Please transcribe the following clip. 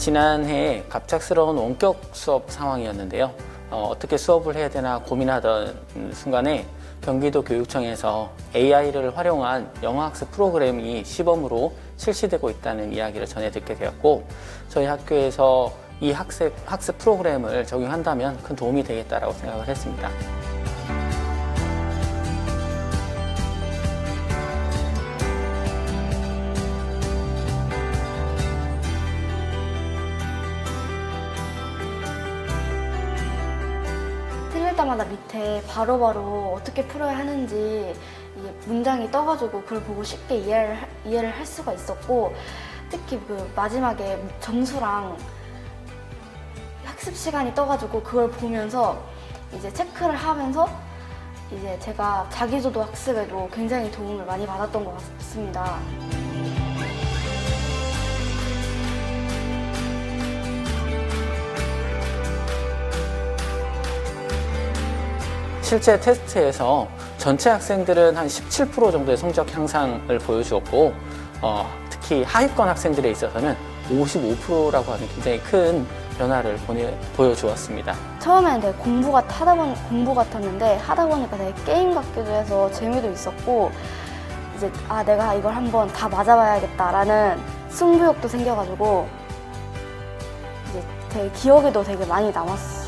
지난해 갑작스러운 원격 수업 상황이었는데요. 어, 떻게 수업을 해야 되나 고민하던 순간에 경기도 교육청에서 AI를 활용한 영어학습 프로그램이 시범으로 실시되고 있다는 이야기를 전해 듣게 되었고 저희 학교에서 이 학습, 학습 프로그램을 적용한다면 큰 도움이 되겠다라고 생각을 했습니다. 때마다 밑에 바로 바로 어떻게 풀어야 하는지 문장이 떠가지고 그걸 보고 쉽게 이해를, 하- 이해를 할 수가 있었고 특히 그 마지막에 점수랑 학습 시간이 떠가지고 그걸 보면서 이제 체크를 하면서 이제 제가 자기주도 학습에도 굉장히 도움을 많이 받았던 것 같습니다. 실제 테스트에서 전체 학생들은 한 17% 정도의 성적 향상을 보여주었고 어, 특히 하위권 학생들에 있어서는 55%라고 하는 굉장히 큰 변화를 보내, 보여주었습니다. 처음에는 되게 공부 같 하다 보니 공부 같았는데 하다 보니까 되게 게임 같기도 해서 재미도 있었고 이제 아 내가 이걸 한번 다 맞아봐야겠다라는 승부욕도 생겨가지고 이제 되게 기억에도 되게 많이 남았어요.